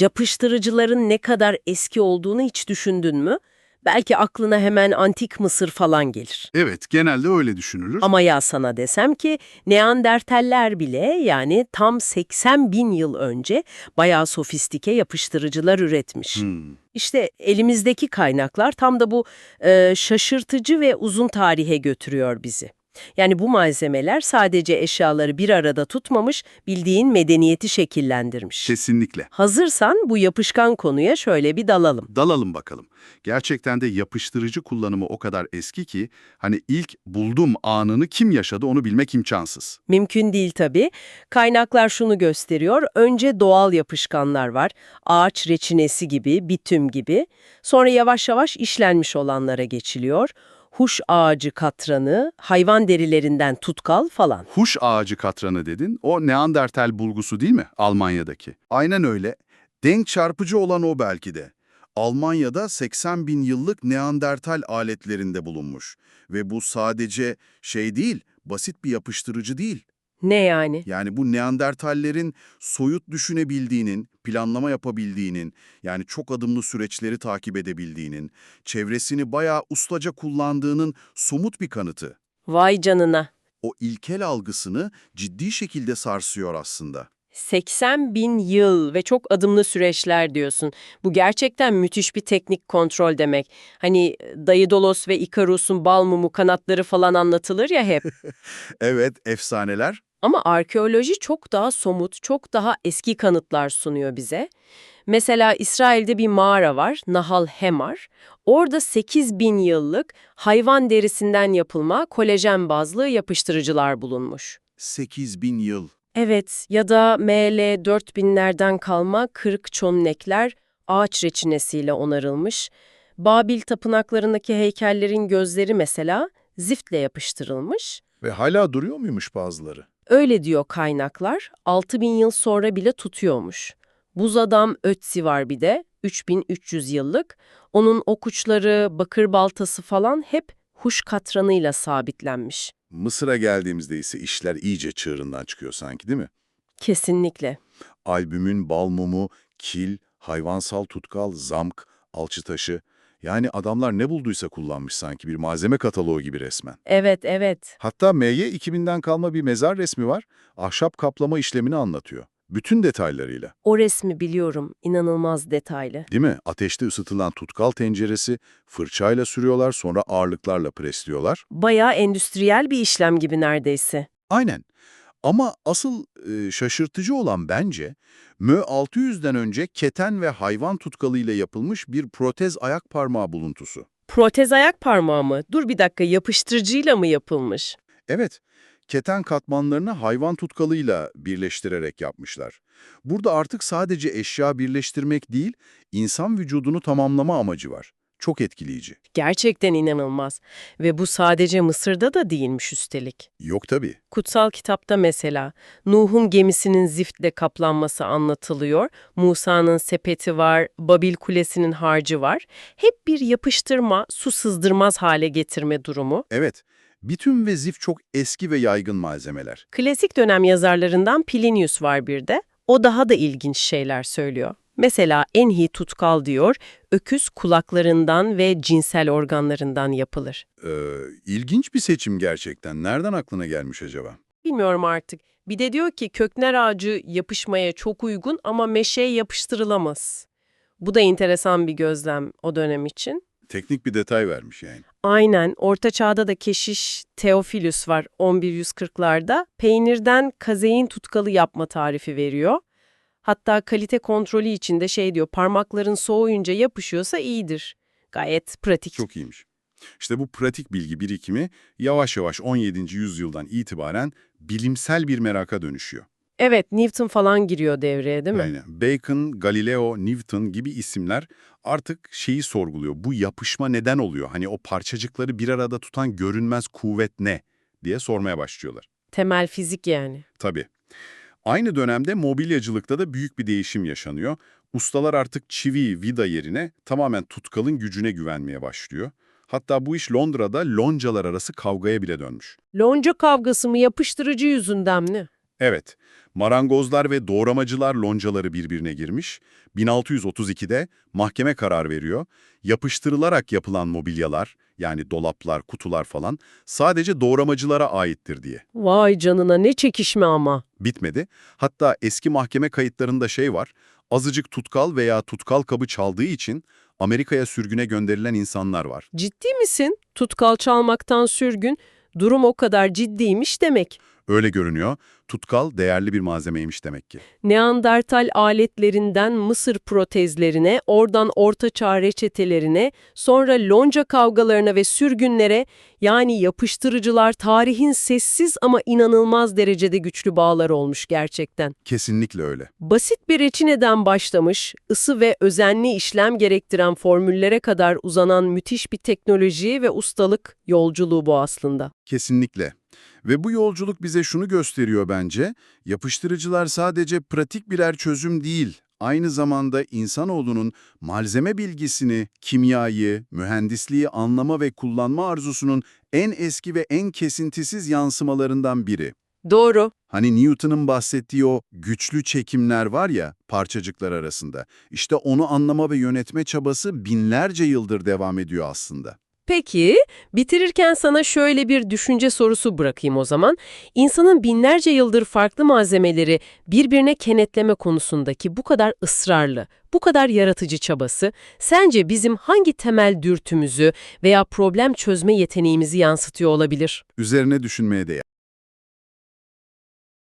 Yapıştırıcıların ne kadar eski olduğunu hiç düşündün mü? Belki aklına hemen antik Mısır falan gelir. Evet, genelde öyle düşünülür. Ama ya sana desem ki Neandertaller bile yani tam 80 bin yıl önce bayağı sofistike yapıştırıcılar üretmiş. Hmm. İşte elimizdeki kaynaklar tam da bu e, şaşırtıcı ve uzun tarihe götürüyor bizi. Yani bu malzemeler sadece eşyaları bir arada tutmamış, bildiğin medeniyeti şekillendirmiş. Kesinlikle. Hazırsan bu yapışkan konuya şöyle bir dalalım. Dalalım bakalım. Gerçekten de yapıştırıcı kullanımı o kadar eski ki hani ilk buldum anını kim yaşadı onu bilmek imkansız. Mümkün değil tabii. Kaynaklar şunu gösteriyor. Önce doğal yapışkanlar var. Ağaç reçinesi gibi, bitüm gibi. Sonra yavaş yavaş işlenmiş olanlara geçiliyor. Huş ağacı katranı, hayvan derilerinden tutkal falan. Huş ağacı katranı dedin, o Neandertal bulgusu değil mi Almanya'daki? Aynen öyle. Denk çarpıcı olan o belki de. Almanya'da 80 bin yıllık Neandertal aletlerinde bulunmuş. Ve bu sadece şey değil, basit bir yapıştırıcı değil. Ne yani? Yani bu Neandertallerin soyut düşünebildiğinin, planlama yapabildiğinin, yani çok adımlı süreçleri takip edebildiğinin, çevresini bayağı ustaca kullandığının somut bir kanıtı. Vay canına. O ilkel algısını ciddi şekilde sarsıyor aslında. 80 bin yıl ve çok adımlı süreçler diyorsun. Bu gerçekten müthiş bir teknik kontrol demek. Hani Daidalos ve Ikarus'un bal mumu kanatları falan anlatılır ya hep. Evet, efsaneler. Ama arkeoloji çok daha somut, çok daha eski kanıtlar sunuyor bize. Mesela İsrail'de bir mağara var, Nahal Hemar. Orada 8000 bin yıllık hayvan derisinden yapılma kolajen bazlı yapıştırıcılar bulunmuş. 8 bin yıl. Evet ya da ML 4000'lerden kalma kırık çömlekler ağaç reçinesiyle onarılmış. Babil tapınaklarındaki heykellerin gözleri mesela ziftle yapıştırılmış. Ve hala duruyor muymuş bazıları? Öyle diyor kaynaklar, 6000 yıl sonra bile tutuyormuş. Buz adam Ötzi var bir de, 3300 yıllık. Onun okuçları, bakır baltası falan hep huş katranıyla sabitlenmiş. Mısır'a geldiğimizde ise işler iyice çığırından çıkıyor sanki değil mi? Kesinlikle. Albümün bal mumu, kil, hayvansal tutkal, zamk, alçı taşı. Yani adamlar ne bulduysa kullanmış sanki bir malzeme kataloğu gibi resmen. Evet, evet. Hatta MY 2000'den kalma bir mezar resmi var. Ahşap kaplama işlemini anlatıyor. Bütün detaylarıyla. O resmi biliyorum, inanılmaz detaylı. Değil mi? Ateşte ısıtılan tutkal tenceresi, fırçayla sürüyorlar sonra ağırlıklarla presliyorlar. Bayağı endüstriyel bir işlem gibi neredeyse. Aynen. Ama asıl e, şaşırtıcı olan bence Mö 600'den önce keten ve hayvan tutkalıyla yapılmış bir protez ayak parmağı buluntusu. Protez ayak parmağı mı? Dur bir dakika, yapıştırıcıyla mı yapılmış? Evet, keten katmanlarını hayvan tutkalıyla birleştirerek yapmışlar. Burada artık sadece eşya birleştirmek değil, insan vücudunu tamamlama amacı var. Çok etkileyici. Gerçekten inanılmaz. Ve bu sadece Mısır'da da değilmiş üstelik. Yok tabii. Kutsal kitapta mesela Nuh'un gemisinin ziftle kaplanması anlatılıyor. Musa'nın sepeti var, Babil Kulesi'nin harcı var. Hep bir yapıştırma, su sızdırmaz hale getirme durumu. Evet, bitüm ve zif çok eski ve yaygın malzemeler. Klasik dönem yazarlarından Plinius var bir de. O daha da ilginç şeyler söylüyor. Mesela enhi tutkal diyor, öküz kulaklarından ve cinsel organlarından yapılır. Ee, ilginç bir seçim gerçekten. Nereden aklına gelmiş acaba? Bilmiyorum artık. Bir de diyor ki kökner ağacı yapışmaya çok uygun ama meşeye yapıştırılamaz. Bu da enteresan bir gözlem o dönem için. Teknik bir detay vermiş yani. Aynen, Orta Çağ'da da keşiş Theophilus var 1140'larda. Peynirden kazein tutkalı yapma tarifi veriyor. Hatta kalite kontrolü için de şey diyor, parmakların soğuyunca yapışıyorsa iyidir. Gayet pratik. Çok iyiymiş. İşte bu pratik bilgi birikimi yavaş yavaş 17. yüzyıldan itibaren bilimsel bir meraka dönüşüyor. Evet, Newton falan giriyor devreye değil mi? Yani Bacon, Galileo, Newton gibi isimler artık şeyi sorguluyor. Bu yapışma neden oluyor? Hani o parçacıkları bir arada tutan görünmez kuvvet ne diye sormaya başlıyorlar. Temel fizik yani. Tabii. Aynı dönemde mobilyacılıkta da büyük bir değişim yaşanıyor. Ustalar artık çivi, vida yerine tamamen tutkalın gücüne güvenmeye başlıyor. Hatta bu iş Londra'da loncalar arası kavgaya bile dönmüş. Lonca kavgası mı yapıştırıcı yüzünden mi? Evet, marangozlar ve doğramacılar loncaları birbirine girmiş. 1632'de mahkeme karar veriyor. Yapıştırılarak yapılan mobilyalar, yani dolaplar, kutular falan sadece doğramacılara aittir diye. Vay canına ne çekişme ama. Bitmedi. Hatta eski mahkeme kayıtlarında şey var, azıcık tutkal veya tutkal kabı çaldığı için Amerika'ya sürgüne gönderilen insanlar var. Ciddi misin? Tutkal çalmaktan sürgün. Durum o kadar ciddiymiş demek. Öyle görünüyor, tutkal değerli bir malzemeymiş demek ki. Neandertal aletlerinden Mısır protezlerine, oradan Ortaçağ reçetelerine, sonra lonca kavgalarına ve sürgünlere, yani yapıştırıcılar tarihin sessiz ama inanılmaz derecede güçlü bağları olmuş gerçekten. Kesinlikle öyle. Basit bir reçineden başlamış, ısı ve özenli işlem gerektiren formüllere kadar uzanan müthiş bir teknoloji ve ustalık yolculuğu bu aslında. Kesinlikle. Ve bu yolculuk bize şunu gösteriyor bence, yapıştırıcılar sadece pratik birer çözüm değil, aynı zamanda insanoğlunun malzeme bilgisini, kimyayı, mühendisliği anlama ve kullanma arzusunun en eski ve en kesintisiz yansımalarından biri. Doğru. Hani Newton'un bahsettiği o güçlü çekimler var ya parçacıklar arasında, işte onu anlama ve yönetme çabası binlerce yıldır devam ediyor aslında. Peki, bitirirken sana şöyle bir düşünce sorusu bırakayım o zaman. İnsanın binlerce yıldır farklı malzemeleri birbirine kenetleme konusundaki bu kadar ısrarlı, bu kadar yaratıcı çabası, sence bizim hangi temel dürtümüzü veya problem çözme yeteneğimizi yansıtıyor olabilir? Üzerine düşünmeye değer.